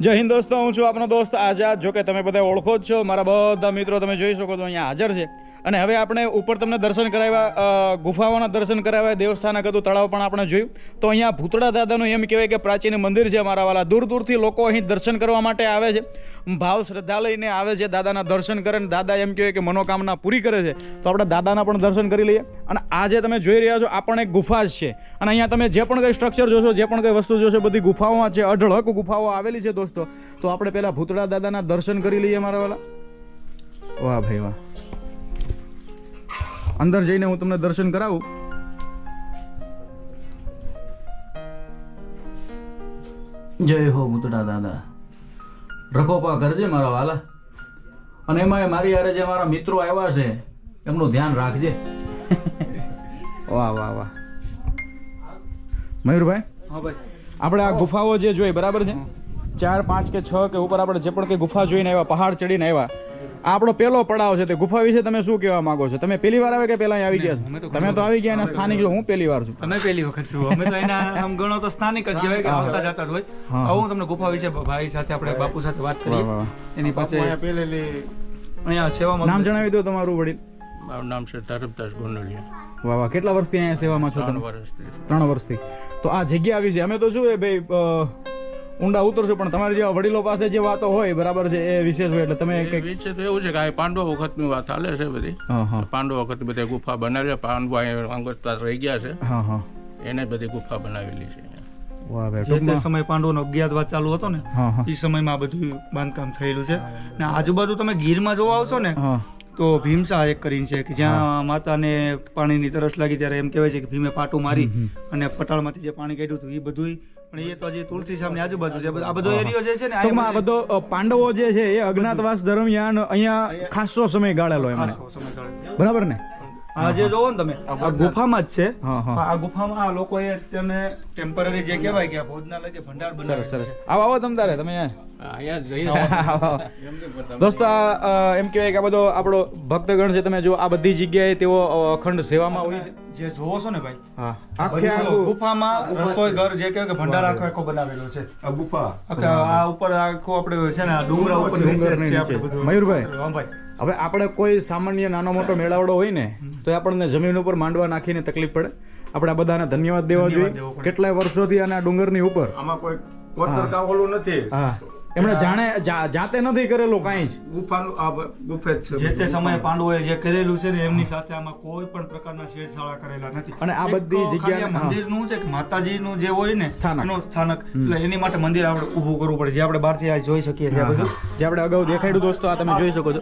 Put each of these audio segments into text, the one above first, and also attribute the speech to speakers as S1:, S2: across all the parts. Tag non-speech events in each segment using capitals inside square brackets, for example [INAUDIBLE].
S1: જય હિન્દ દોસ્તો, હું છું આપનો દોસ્ત આઝાદ. જો કે તમે બધા ઓળખો જ છો, મારા બધા મિત્રો તમે જોઈ શકો છો, અહીંયા હાજર છે. અને હવે આપણે ઉપર તમને દર્શન કરાવ્યા ગુફાઓના દર્શન કરાવ્યા દેવસ્થાન હતું તળાવ પણ આપણે જોયું. તો અહીંયા ભૂતળા દાદાનું એમ કહેવાય કે પ્રાચીન મંદિર છે મારા વાલા. દૂર દૂરથી લોકો અહીં દર્શન કરવા માટે આવે છે. ભાવ શ્રદ્ધા લઈને આવે છે દાદાના દર્શન કરે ને દાદા એમ કહેવાય કે મનોકામના પૂરી કરે છે. તો આપણે દાદાના પણ દર્શન કરી લઈએ. અને આ જે તમે જોઈ રહ્યા છો, આ પણ એક ગુફા જ છે. અને અહીંયા તમે જે પણ કંઈ સ્ટ્રક્ચર જોશો, જે પણ કંઈ વસ્તુ જોશો, બધી ગુફાઓમાં છે. અઢળક ગુફાઓ આવેલી છે દોસ્તો. તો આપણે પહેલાં ભૂતળા દાદાના દર્શન કરી લઈએ મારા વાલા. વાહ ભાઈ વાહ. અંદર જઈને હું તમને દર્શન કરાવું. જય હો મુતડા દાદા. રખોપા કરજે મારા વાલા. અને એમાં મારી હારે જે મારા મિત્રો આવ્યા છે એમનું ધ્યાન રાખજે. [LAUGHS] વાહ વાહ વાહ. મયુરભાઈ
S2: હા ભાઈ.
S1: આપણે આ ગુફાઓ જે જોઈ બરાબર છે? ચાર પાંચ કે છ કે ઉપર આપણે જે પણ કંઈ ગુફા જોઈને આવ્યા પહાડ ચડીને આવ્યા આપણો પહેલો પડાવ છે તે ગુફા વિશે તમે શું કહેવા માંગો છો? તમે પહેલી વાર આવે કે પહેલા આવી ગયા છો? તમે તો આવી ગયા સ્થાનિક છો હું પહેલી વાર છું.
S2: તમે પહેલી વખત છું. અમે તો એના આમ ગણો તો સ્થાનિક જ કહેવાય કે આવતા જતા હોય. આવું હું તમને ગુફા વિશે ભાઈ સાથે આપણે બાપુ સાથે વાત કરીએ. એની પાસે અહીંયા સેવામાં
S1: નામ જણાવી દો તમારું વડીલ.
S3: મારું નામ છે ધરમદાસ ગોંડલિયા.
S1: વાહ વાહ. કેટલા વર્ષથી અહીંયા સેવામાં છો
S3: ત્રણ
S1: તમે?
S3: વર્ષથી.
S1: ત્રણ વર્ષથી. તો આ જગ્યા આવી છે. અમે તો શું એ ભાઈ ઊંડા ઉતરશું પણ તમારી જેવા વડીલો પાસે જે વાતો હોય બરાબર છે એ વિશેષ હોય એટલે તમે
S3: વિશે તો એવું છે કે આ પાંડવો વખતની વાત હાલે છે બધી.
S1: હા હા.
S3: પાંડવો વખત બધા ગુફા બનાવી પાંડવો અંગસ્તા રહી ગયા છે.
S1: હા હા.
S3: એને બધી ગુફા બનાવેલી છે
S2: સમય પાંડવોનો અજ્ઞાતવાસ ચાલુ હતો ને એ સમયમાં આ બધું બાંધકામ થયેલું છે. ને આજુબાજુ તમે ગીરમાં જોવા આવશો ને તો ભીમસા એક કરીને છે કે જ્યાં માતાને પાણીની તરસ લાગી ત્યારે એમ કહેવાય છે કે ભીમે પાટું મારી અને પટાળમાંથી જે પાણી કાઢ્યું હતું એ બધું પણ એ તો હજી તુલસી આજુબાજુ છે. આ બધો એરિયો જે છે ને
S1: આ બધો પાંડવો જે છે એ અજ્ઞાતવાસ દરમિયાન અહીંયા ખાસો સમય ગાળેલો એમણે. બરાબર ને?
S2: આ જે જોવો ને તમે. આ ગુફામાં જ છે.
S1: હા હા.
S2: આ ગુફામાં આ લોકોએ તેને ટેમ્પરરી જે કહેવાય કે આ ભોજનાલય કે ભંડાર બનાવે
S1: સરસ. આવો આવો તમતારે તમે. દોસ્તો એમ કહેવાય કે આ બધો આપણો ભક્તગણ છે તમે જો આ બધી જગ્યાએ તેઓ અખંડ સેવામાં હોય છે.
S2: જે જોવો છો ને ભાઈ
S1: હા. આખે
S2: ગુફામાં રસોઈ ઘર જે કહેવાય કે ભંડાર આખો આખો બનાવેલો છે.
S4: આ ગુફા.
S2: આ ઉપર આખો આપણે છે ને આ ડુંગરા ઉપર છે આપણે બધું.
S1: મયુરભાઈ.
S2: હા ભાઈ.
S1: હવે આપણે કોઈ સામાન્ય નાનો મોટો મેળાવડો હોય ને તો આપણને જમીન ઉપર માંડવા નાખીને તકલીફ પડે. આપણે આ બધાને ધન્યવાદ દેવા જોઈએ. કેટલાય વર્ષોથી આના ડુંગરની ઉપર.
S4: આમાં કોઈ ઓલું નથી.
S1: હા. એમણે જાણે જા- જાતે નથી કરેલું કાંઈ જ.
S4: ગુફાનું આ ગુફે છે
S2: જે તે સમયે પાંડવોએ જે કરેલું છે ને એમની સાથે આમાં કોઈ પણ પ્રકારના શેડશાળા કરેલા નથી.
S1: અને આ બધી
S2: જગ્યા
S1: જગ્યાને-
S2: મંદિરનું છે કે માતાજીનું જે હોય ને
S1: સ્થાનક.
S2: સ્થાનક. એટલે એની માટે મંદિર આપણે ઊભું કરવું પડે. જે આપણે બહારથી આ જોઈ શકીએ છીએ બધું.
S1: જે આપણે અગાઉ દેખાડ્યું દોસ્તો આ તમે જોઈ શકો છો.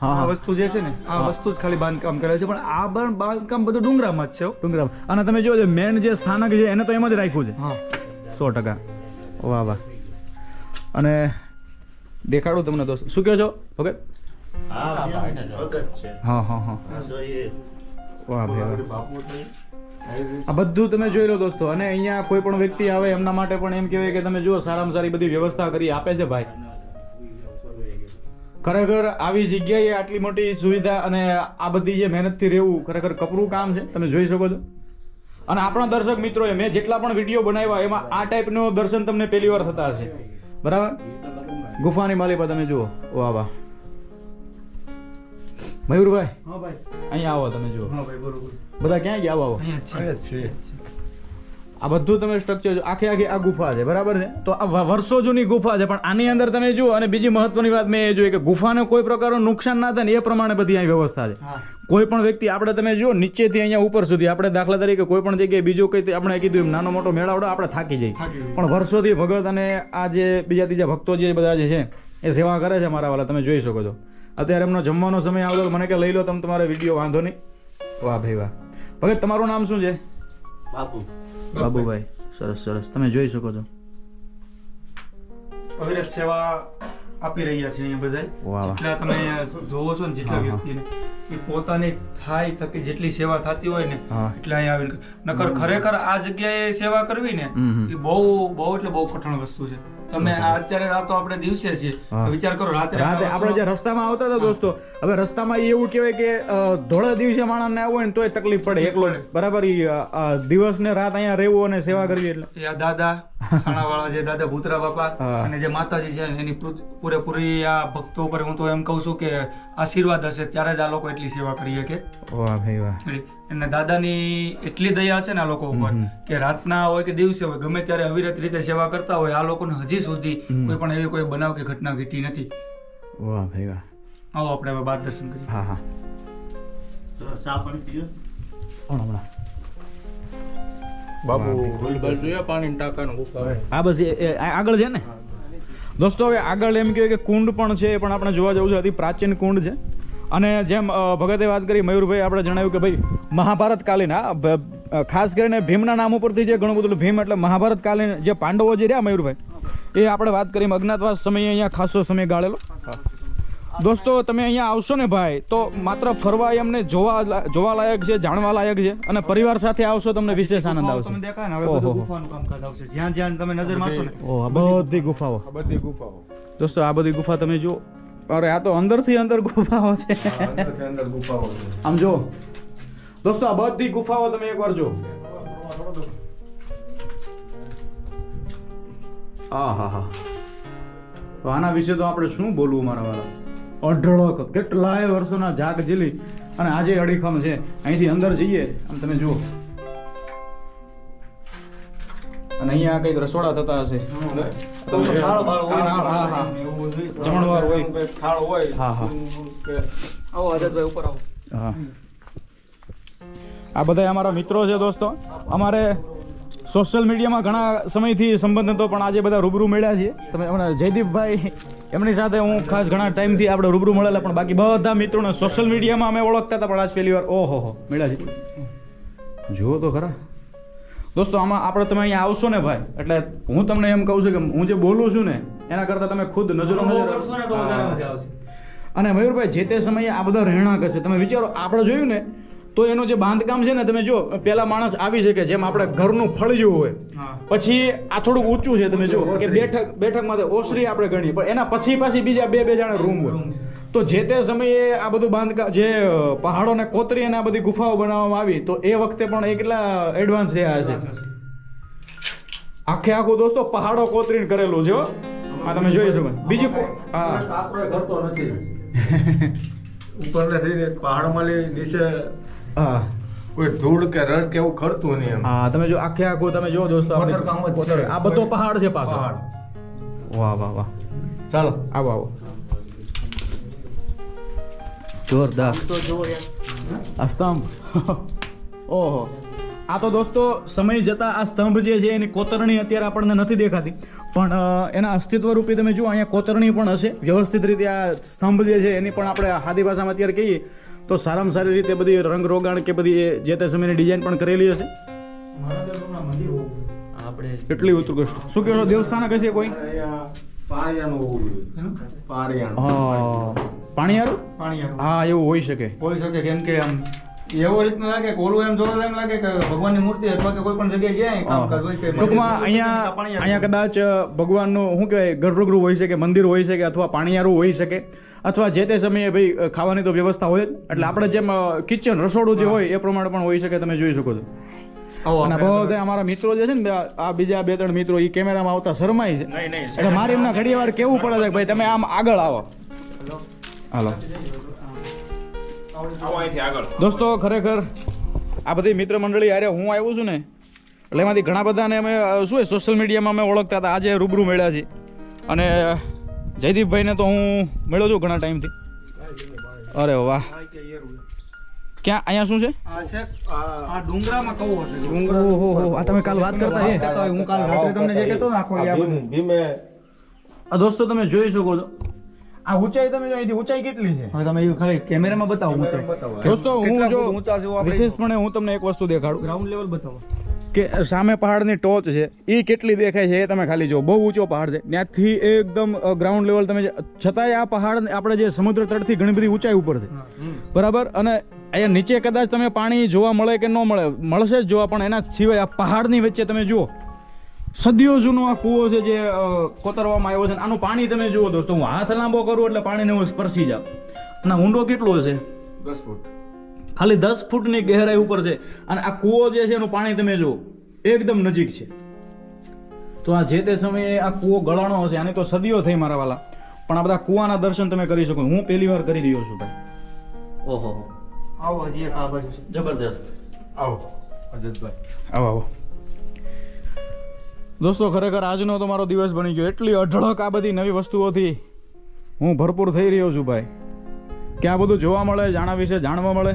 S1: હા
S2: આ
S1: હા
S2: વસ્તુ જે છે ને આ વસ્તુ જ ખાલી બાંધકામ કરે છે. પણ આ પણ બાંધકામ બધું ડુંગરામાં જ છે ડુંગરામાં
S1: ડુંગરામ. અને તમે જો મેન જે સ્થાનક છે એને તો એમ જ રાખ્યું છે.
S2: હા.
S1: સો ટકા. વાહ વાહ. અને દેખાડું તમને દોસ્ત. શું કહો છો? ભગત? હા હા વાહ, ભાઈ આ બધું તમે જોઈ લો દોસ્તો. અને અહીંયા કોઈ પણ વ્યક્તિ આવે એમના માટે પણ એમ કહેવાય કે તમે જુઓ, સારામાં સારી બધી વ્યવસ્થા કરી આપે છે, ભાઈ. ખરેખર આવી જગ્યાએ આટલી મોટી સુવિધા અને આ બધી જે મહેનતથી રહેવું ખરેખર કપરું કામ છે, તમે જોઈ શકો છો. અને આપણા દર્શક મિત્રોએ મેં જેટલા પણ વીડિયો બનાવ્યા, એમાં આ ટાઈપનું દર્શન તમને પહેલી વાર થતા હશે. બરાબર? ગુફાની માલિપા તમે જુઓ. વાહ વાહ મયુરભાઈ
S2: હા ભાઈ.
S1: અહીંયા આવો તમે જુઓ.
S2: હા ભાઈ બરોબર
S1: બધા ક્યાં ગયા આવો આવો?
S2: અહીંયા છે.
S1: આ બધું તમે સ્ટ્રક્ચર આખે આખી આ ગુફા છે બરાબર છે? તો આ વર્ષો જૂની ગુફા છે પણ આની અંદર તમે જુઓ અને બીજી મહત્વની વાત મેં એ જોઈ કે ગુફાને કોઈ પ્રકારનું નુકસાન ના થાય ને એ પ્રમાણે બધી અહીં વ્યવસ્થા છે. કોઈ પણ વ્યક્તિ આપણે તમે જુઓ નીચેથી અહીંયા ઉપર સુધી આપણે દાખલા તરીકે કોઈ પણ જગ્યાએ બીજું કંઈ આપણે કીધું એમ નાનો મોટો મેળાવડો આપણે થાકી જઈએ. પણ વર્ષોથી ભગત અને આ જે બીજા ત્રીજા ભક્તો જે બધા જે છે એ સેવા કરે છે મારા વાળા તમે જોઈ શકો છો. અત્યારે એમનો જમવાનો સમય આવતો મને કે લઈ લો તમે તમારે વીડિયો વાંધો નહીં. વાહ ભાઈ વાહ. ભગત તમારું નામ શું છે?
S4: બાપુ.
S1: બાબુભાઈ સરસ સરસ. તમે જોઈ શકો છો.
S2: અવિરત સેવા આપી રહ્યા છે અહીંયા બધા જેટલા તમે જોવો છો ને જેટલા. વ્યક્તિને. એ પોતાની થાય થકી જેટલી સેવા થતી હોય ને એટલે અહીંયા આવીને નકર ખરેખર આ જગ્યાએ સેવા કરવી ને. એ બહુ બહુ એટલે બહુ કઠણ વસ્તુ છે. તમે અત્યારે રાતો આપણે દિવસે છીએ વિચાર કરો રાતે
S1: રાતે આપણે જે રસ્તામાં આવતા હતા દોસ્તો હવે રસ્તામાં એવું કહેવાય કે ધોળા દિવસે માણસને હોય ને તોય તકલીફ પડે. એકલો બરાબર? દિવસ ને રાત અહીંયા રહેવું અને સેવા કરવી એટલે.
S2: દાદા સાણાવાળા જે દાદા ભૂતરા બાપા અને જે માતાજી છે એની પૂરેપૂરી આ ભક્તો ઉપર હું તો એમ કહું છું કે આશીર્વાદ હશે ત્યારે જ આ લોકો એટલી સેવા કરીએ કે
S1: વાહ ભાઈ વાહ.
S2: અને દાદાની એટલી દયા છે ને આ લોકો ઉપર કે રાતના હોય કે દિવસે હોય ગમે ત્યારે અવિરત રીતે સેવા કરતા હોય આ લોકોને હજી સુધી કોઈ પણ એવી કોઈ બનાવ કે ઘટના ઘટી નથી.
S1: વાહ ભાઈ વાહ.
S2: આવો આપણે હવે બાદ દર્શન કરીએ.
S1: હા હા.
S4: ચા પાણી પીએ
S1: હમણાં. આ બસ આગળ છે ને? દોસ્તો હવે આગળ એમ કહેવાય કે કુંડ પણ છે એ પણ આપણે જોવા જવું છે અતિ પ્રાચીન કુંડ છે. અને જેમ ભગતે વાત કરી મયુરભાઈ આપણે જણાવ્યું કે ભાઈ મહાભારત કાલીન હા ખાસ કરીને ભીમના નામ ઉપરથી જે ઘણું બધું ભીમ એટલે મહાભારત કાલીન જે પાંડવો જે રહ્યા મયુરભાઈ એ આપણે વાત કરી અજ્ઞાતવાસ સમયે અહીંયા ખાસો સમય ગાળેલો. દોસ્તો તમે અહીંયા આવશો ને ભાઈ તો માત્ર ફરવા એમને જોવા જોવા લાયક છે જાણવા લાયક છે અને પરિવાર સાથે આવશો તમને વિશેષ આનંદ આવશે.
S2: તમે દેખાય ને હવે બધું ગુફાનું કામકાજ આવશે. જ્યાં જ્યાં તમે નજર મારશો ને.
S1: બધી ગુફાઓ.
S4: બધી ગુફાઓ.
S1: દોસ્તો આ બધી ગુફા તમે જુઓ. અરે આ તો અંદરથી અંદર ગુફાઓ છે.
S4: આ અંદર ગુફાઓ છે.
S1: આમ જો દોસ્તો આ બધી ગુફાઓ તમે એકવાર જો આ હા હા તો આના વિશે તો આપણે શું બોલવું મારા વાળા? અઢળક કેટલાય વર્ષોના જાગ ઝીલી અને આજે અડીખમ છે. અહીંથી અંદર જઈએ. આમ તમે જુઓ. અને અહીંયા કંઈક રસોડા થતા હશે. જમણવાર હોય.
S4: થાળ હોય
S1: હા, હા.
S2: આવો આઝાદભાઈ ઉપર આવો.
S1: હા. આ બધા અમારા મિત્રો છે દોસ્તો. અમારે સોશિયલ મીડિયામાં ઘણા સમયથી સંબંધ હતો પણ આજે બધા રૂબરૂ મળ્યા છીએ તમે હમણાં જયદીપભાઈ એમની સાથે હું ખાસ ઘણા ટાઈમથી આપણે રૂબરૂ મળેલા પણ બાકી બધા મિત્રોને સોશિયલ મીડિયામાં અમે ઓળખતા હતા પણ આજ પહેલી વાર ઓહો હો મળ્યા છે. જુઓ તો ખરા. દોસ્તો આમાં આપણે તમે અહીંયા આવશો ને ભાઈ એટલે હું તમને એમ કહું છું કે હું જે બોલું છું ને એના કરતાં તમે ખુદ નજરો નજર અને મયુરભાઈ જે તે સમયે આ બધા રહેણાંક હશે તમે વિચારો આપણે જોયું ને તો એનું જે બાંધકામ છે ને તમે જો પેલા માણસ આવી શકે જેમ આપણે ઘરનું ફળિયું હોય. પછી આ થોડુંક ઊંચું છે તમે જો કે બેઠક બેઠકમાં માટે ઓસરી આપણે ગણીએ. પણ એના પછી પાછી બીજા બે બે જણા રૂમ હોય. તો જે તે સમયે આ બધું બાંધકામ જે પહાડોને કોતરી અને આ બધી ગુફાઓ બનાવવામાં આવી તો એ વખતે પણ એટલા એડવાન્સ રહ્યા છે આખે આખું દોસ્તો પહાડો કોતરીને કરેલું છે હો. આ તમે જોઈ શકો. બીજી હા.
S4: કાંકરો કરતો ઉપર નથી. પહાડમાં નીચે
S1: હા.
S4: કોઈ ધૂળ કે રસ કે એવું ખરતું નહીં એમ.
S1: હા તમે જો આખે આખું તમે જો દોસ્તો આ બધી
S4: કોતરકામ જ છે.
S1: આ બધો પહાડ છે પાછો.
S4: પહાડ.
S1: વાહ વાહ વાહ.
S4: ચાલો.
S1: આવો આવો. જોરદાર.
S2: તો જુઓ યાર.
S1: આ સ્તંભ. [LAUGHS] ઓહો. આ તો દોસ્તો સમય જતા આ સ્તંભ જે છે એની કોતરણી અત્યારે આપણને નથી દેખાતી. પણ એના અસ્તિત્વ રૂપી તમે જુઓ અહીંયા કોતરણી પણ હશે. વ્યવસ્થિત રીતે આ સ્તંભ જે છે એની પણ આપણે હાદી ભાષામાં અત્યારે કહીએ તો સારામાં સારી રીતે બધી રંગ રોગાણ કે બધી એ જે તે સમયની ડિઝાઇન પણ કરેલી હશે. એટલી ઉત્કૃષ્ટ. શું કહો દેવસ્થાન કશે કોઈ? પાણીયારું? હા એવું હોઈ શકે.
S2: હોઈ શકે કેમ કે આમ એવો રીતનું લાગે કે ઓલું એમ જોવા એમ લાગે કે ભગવાનની મૂર્તિ અથવા કે કોઈ પણ જગ્યાએ જાય કામકાજ હોય કે
S1: ટૂંકમાં અહીંયા અહીંયા કદાચ ભગવાનનું શું કહેવાય ગર્ભગૃહ હોઈ શકે મંદિર હોઈ શકે અથવા પાણીયારું હોઈ શકે. અથવા જે તે સમયે ભાઈ ખાવાની તો વ્યવસ્થા હોય એટલે આપણે જેમ કિચન રસોડું જે હોય એ પ્રમાણે પણ હોઈ શકે તમે જોઈ શકો છો. અને બધા અમારા મિત્રો જે છે ને આ બીજા બે ત્રણ મિત્રો એ કેમેરામાં આવતા શરમાય છે. એટલે મારે એમના ઘડી વાર કેવું પડે છે ભાઈ તમે આમ આગળ આવો. હાલો. દોસ્તો ખરેખર આ બધી મિત્ર મંડળી અરે હું આવ્યો છું ને એટલે એમાંથી ઘણા બધાને અમે શું સોશિયલ મીડિયામાં અમે ઓળખતા હતા. આજે રૂબરૂ મળ્યા છે અને જયદીપભાઈને તો હું મળ્યો છું ઘણા ટાઈમથી અરે વાહ. ક્યાં? અહીંયા શું છે?
S2: આ છે આ ડુંગરામાં કવો છે
S1: ઓહો આ તમે કાલ વાત કરતા
S2: હું? કાલ રાત્રે તમને જે કહેતો ને આખો આ બધું.
S4: ભીમે.
S1: આ દોસ્તો તમે જોઈ શકો છો. આ ઊંચાઈ તમે જોઈ અહીંથી ઊંચાઈ કેટલી છે?
S2: હવે તમે ખાલી કેમેરામાં બતાવો ઊંચાઈ.
S1: દોસ્તો હું જો
S2: ઊંચા છે
S1: વિશેષપણે હું તમને એક વસ્તુ દેખાડું.
S2: ગ્રાઉન્ડ લેવલ બતાવો.
S1: કે સામે પહાડની ટોચ છે એ કેટલી દેખાય છે એ તમે ખાલી જો બહુ ઊંચો પહાડ છે. ત્યાંથી એકદમ ગ્રાઉન્ડ લેવલ તમે છતાંય આ પહાડ આપણે જે સમુદ્ર તટથી ઘણી બધી ઊંચાઈ ઉપર છે. બરાબર? અને અહીંયા નીચે કદાચ તમે પાણી જોવા મળે કે ન મળે મળશે જ જોવા પણ એના સિવાય આ પહાડની વચ્ચે તમે જુઓ. સદીઓ જૂનો આ કૂવો છે જે કોતરવામાં આવ્યો છે આનું પાણી તમે જુઓ દોસ્તો હું હાથ લાંબો કરું એટલે પાણીને હું સ્પર્શી જાઉં. અને ઊંડો કેટલો હશે
S4: દસ ફૂટ.
S1: ખાલી દસ ફૂટની ગહેરાઈ ઉપર છે. અને આ કૂવો જે છે એનું પાણી તમે જુઓ એકદમ નજીક છે. તો આ જે તે સમયે આ કૂવો ગળાણો હશે આની તો સદીઓ થઈ મારા વાલા. પણ આ બધા કૂવાના દર્શન તમે કરી શકો. હું પહેલી વાર કરી રહ્યો છું ભાઈ. ઓહો.
S2: આવો હજી એક આ બાજુ છે.
S1: જબરદસ્ત.
S4: આવો. અજતભાઈ
S1: આવો આવો. દોસ્તો ખરેખર આજનો તો મારો દિવસ બની ગયો. એટલી અઢળક આ બધી નવી વસ્તુઓથી હું ભરપૂર થઈ રહ્યો છું ભાઈ. કે આ બધું જોવા મળે જાણા વિશે જાણવા મળે?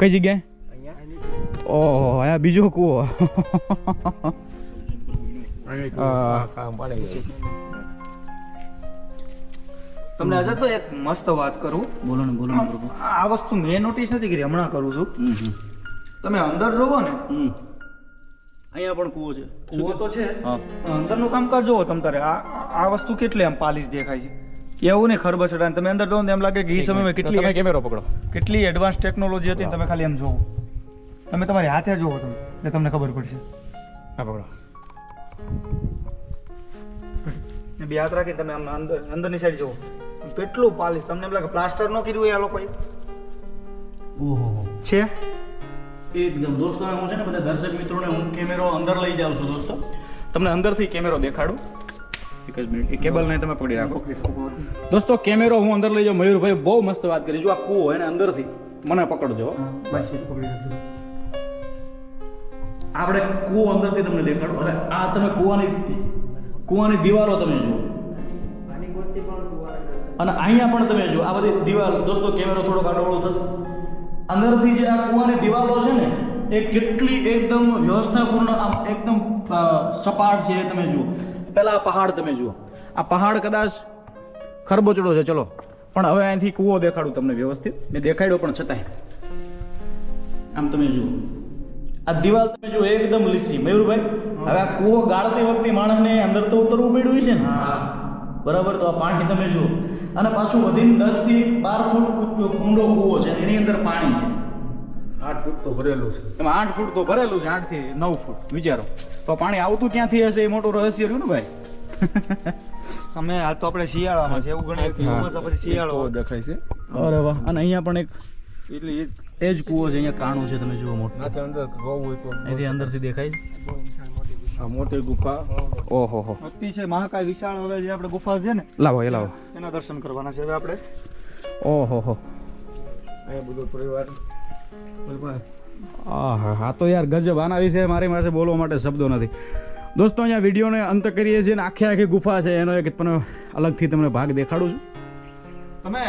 S1: કઈ જગ્યાએ? ઓહો અહીંયા બીજો કૂવો.
S2: તમને અજતભાઈ એક મસ્ત વાત કરું.
S1: બોલો ને બોલો ને
S2: આ વસ્તુ મેં નોટિસ નથી કરી હમણાં કરું છું. તમે અંદર જોવો ને.
S1: અહીંયા પણ કૂવો છે.
S2: કૂવો તો છે. અંદરનું કામકાજ જોવો તમ તારે. આ આ વસ્તુ કેટલી આમ પાલિશ દેખાય છે? એવું નહીં ખરબસડા તમે અંદર જોવો ને એમ લાગે કે એ સમયમાં
S1: તમે
S2: કેટલી
S1: કેમેરો પકડો.
S2: કેટલી એડવાન્સ ટેકનોલોજી હતી તમે ખાલી એમ જોવો. તમે તમારી હાથે જોવો તમે એટલે તમને ખબર પડશે.
S1: હા પકડો.
S2: બે હાથ રાખીને તમે આમ અંદર અંદરની સાઈડ જોવો. કેટલું પાલિશ? તમને એમ લાગે પ્લાસ્ટર ન કર્યું હોય આ લોકોએ?
S1: ઓહો.
S2: છે?
S1: એકદમ. દોસ્તો હું છે ને બધા દર્શક મિત્રોને હું કેમેરો અંદર લઈ જાઉં છું દોસ્તો. તમને અંદરથી કેમેરો દેખાડું. એક જ મિનિટ. એ કેબલ ને તમે પકડી રાખો. દોસ્તો કેમેરો હું અંદર લઈ જાઉં. મયુરભાઈ બહુ મસ્ત વાત કરી. જો આ કૂવો એને અંદરથી મને પકડજો. આપણે કૂવો અંદરથી તમને દેખાડું. અરે આ તમે કૂવાની કૂવાની દિવાલો તમે જુઓ. અને અહીંયા પણ તમે જુઓ, આ બધી દિવાલ, દોસ્તો, કેમેરો થોડોક આડોળો થશે. અંદરથી જે આ કૂવાની દિવાલો છે ને, એ કેટલી એકદમ વ્યવસ્થાપૂર્ણ, આમ એકદમ સપાટ છે તમે જુઓ. પહેલાં પહાડ તમે જુઓ. આ પહાડ કદાચ ખરબોચડો છે, ચલો. પણ હવે અહીંથી કૂવો દેખાડું તમને વ્યવસ્થિત. મેં દેખાડ્યો પણ છતાંય. આમ તમે જુઓ. આ દિવાલ તમે જુઓ, એકદમ લીસી. મયુરભાઈ, હવે આ કૂવો ગાળતી વખતે માણસને અંદર તો ઉતરવું પડ્યું છે ને? બરાબર? તો આ પાણી તમે જુઓ. અને પાછું વધીને દસથી બાર ફૂટ ઊંડો કૂવો છે એની અંદર પાણી છે.
S4: આઠ ફૂટ તો ભરેલું છે.
S1: એમાં આઠ ફૂટ તો ભરેલું છે આઠથી નવ ફૂટ વિચારો. તો પાણી આવતું ક્યાંથી હશે? એ મોટું રહસ્ય રહ્યું ને ભાઈ? [LAUGHS]
S2: અમે આ તો આપણે શિયાળામાં છે એવું ગણાય ચોમાસા પછી શિયાળો
S4: દેખાય છે.
S1: અરે વાહ. અને અહીંયા પણ એક
S2: એટલે એ
S1: જ કૂવો છે અહીંયા કાણું છે તમે જુઓ મોટું.
S4: નાથી અંદર હોય તો
S1: અહીંથી અંદરથી દેખાય છે.
S4: આ મોટી ગુફા.
S1: ઓહો હો.
S2: અતિશય મહાકાય વિશાળ હવે જે આપણે ગુફા છે ને
S1: લાવો એ લાવો.
S2: એના દર્શન કરવાના છે હવે આપણે.
S1: ઓહો હો.
S4: અહીંયા બધો પરિવાર.
S1: હા તો યાર ગજબ આના વિશે મારી પાસે બોલવા માટે શબ્દો નથી. દોસ્તો અહીંયા વિડીયોને અંત કરીએ છીએ ને આખી આખી ગુફા છે એનો એક પણ અલગથી તમને ભાગ દેખાડું છું.
S2: તમે